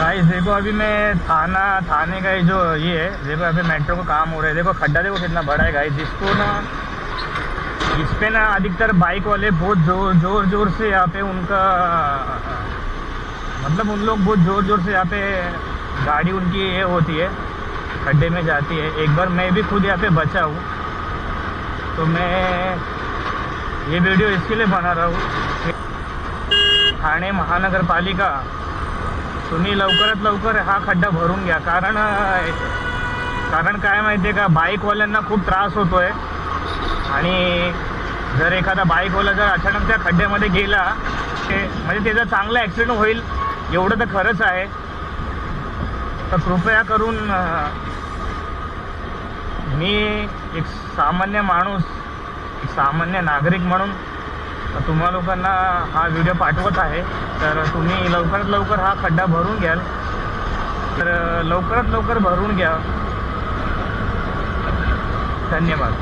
भाई, देखो अभी मैं थाना, थाने का जो ये है, देखो अभी मेट्रो का काम हो रहा है। देखो खड्डा देखो कितना बड़ा है गाइस, जिसको ना इस पे ना अधिकतर बाइक वाले बहुत ज़ोर ज़ोर ज़ोर से यहाँ पे उनका मतलब उन लोग बहुत ज़ोर ज़ोर से यहाँ पे गाड़ी उनकी ये होती है, खड्डे में जाती है। एक बार मैं भी खुद यहाँ पे बचा हूँ। तो मैं ये वीडियो इसके लिए बना रहा हूँ। थाने महानगर महानगरपालिका तुम्ही लवकरात लवकर हा खड्डा भरून घ्या. कारण कारण काय माहिती आहे का बाईकवाल्यांना खूप त्रास होतो आहे आणि जर एखादा बाईकवाला जर अचानक त्या खड्ड्यामध्ये गेला ते म्हणजे त्याचा चांगला ॲक्सिडेंट होईल एवढं तर खरंच आहे. तर कृपया करून मी एक सामान्य माणूस एक सामान्य नागरिक म्हणून तुम्हा लोकांना हा व्हिडिओ पाठवत आहे. तर तुम्ही लवकरात लवकर हा खड्डा भरून घ्याल. तर लवकरात लवकर भरून घ्या. धन्यवाद.